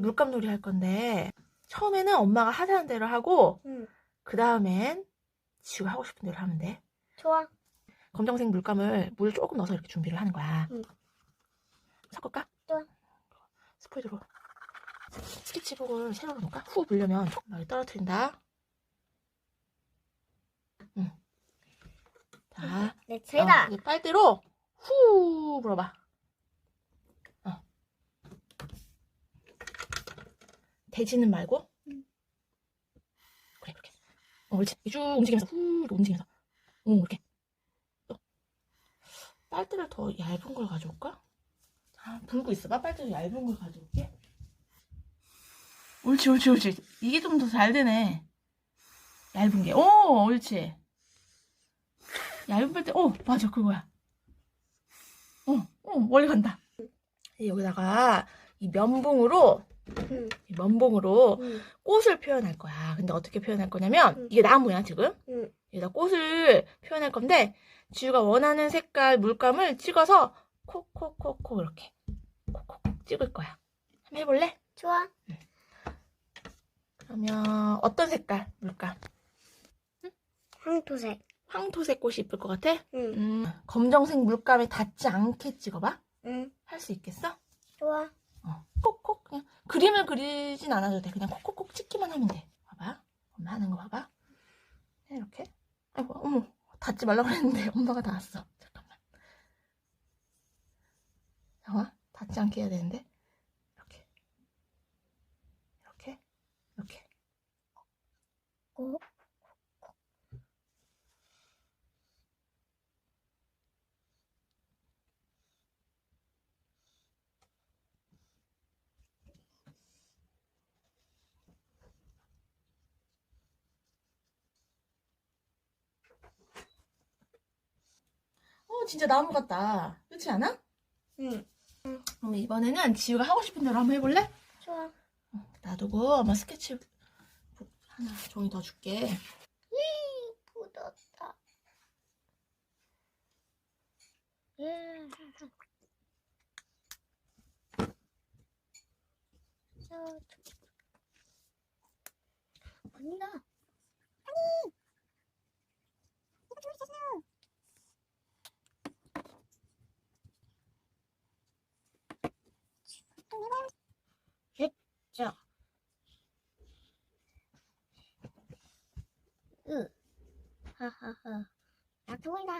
물감놀이 할 건데 처음에는 엄마가 하자는 대로 하고 응. 그 다음엔 지우가 하고 싶은 대로 하면 돼. 좋아. 검정색 물감을 물 조금 넣어서 이렇게 준비를 하는 거야. 응. 섞을까? 좋아. 스포이드로 스케치북을 세로로 놓을까? 후 불려면 조금 많이 떨어뜨린다. 응. 자, 내 차례다. 어, 이제 빨대로 후 불어봐. 대지는 말고. 응. 그래, 그렇게. 어, 그렇지. 쭉 움직이면서, 후, 이렇게 움직이면서. 오, 이렇게. 또. 빨대를 더 얇은 걸 가져올까? 아, 불고 있어봐. 빨대를 얇은 걸 가져올게. 옳지, 옳지, 옳지. 이게 좀 더 잘 되네. 얇은 게. 오, 옳지. 얇은 빨대, 오, 맞아, 그거야. 어, 어, 멀리 간다. 여기다가 이 면봉으로, 응. 이 면봉으로 응. 꽃을 표현할 거야. 근데 어떻게 표현할 거냐면, 응. 이게 나무야, 지금. 응. 여기다 꽃을 표현할 건데, 지우가 원하는 색깔 물감을 찍어서 콕콕콕콕 이렇게 콕콕콕 찍을 거야. 한번 해볼래? 좋아. 그러면 어떤 색깔 물감? 황토색. 황토색 꽃이 이쁠 것 같아? 응. 음, 검정색 물감에 닿지 않게 찍어봐. 응. 할 수 있겠어? 좋아. 그림을 그리진 않아도 돼. 그냥 콕콕콕 찍기만 하면 돼. 봐봐. 엄마 하는 거 봐봐. 네, 이렇게. 아이고, 어머, 닿지 말라고 했는데 엄마가 닿았어. 잠깐만. 잠깐만, 닿지 않게 해야 되는데. 이렇게. 이렇게. 이렇게. 꼭. 어, 진짜 나무 같다. 그렇지 않아? 응. 그럼 이번에는 지우가 하고 싶은 대로 한번 해볼래? 좋아. 놔두고 엄마 스케치 하나 종이 더 줄게. 묻었다. 예. 저, 아니다. 아니. 이거 좀 있었어. 자. 으. 하하하. 약속이다.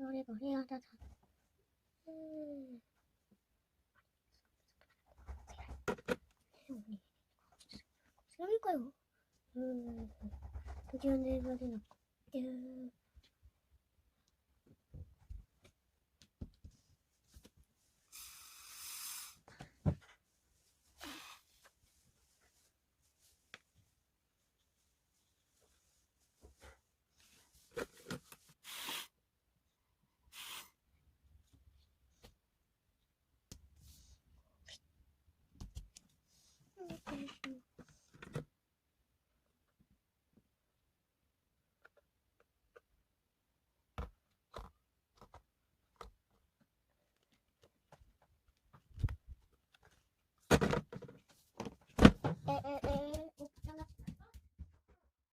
요리거리 하다. 음. 생일까요? 음. 드디어 내일까지 났고.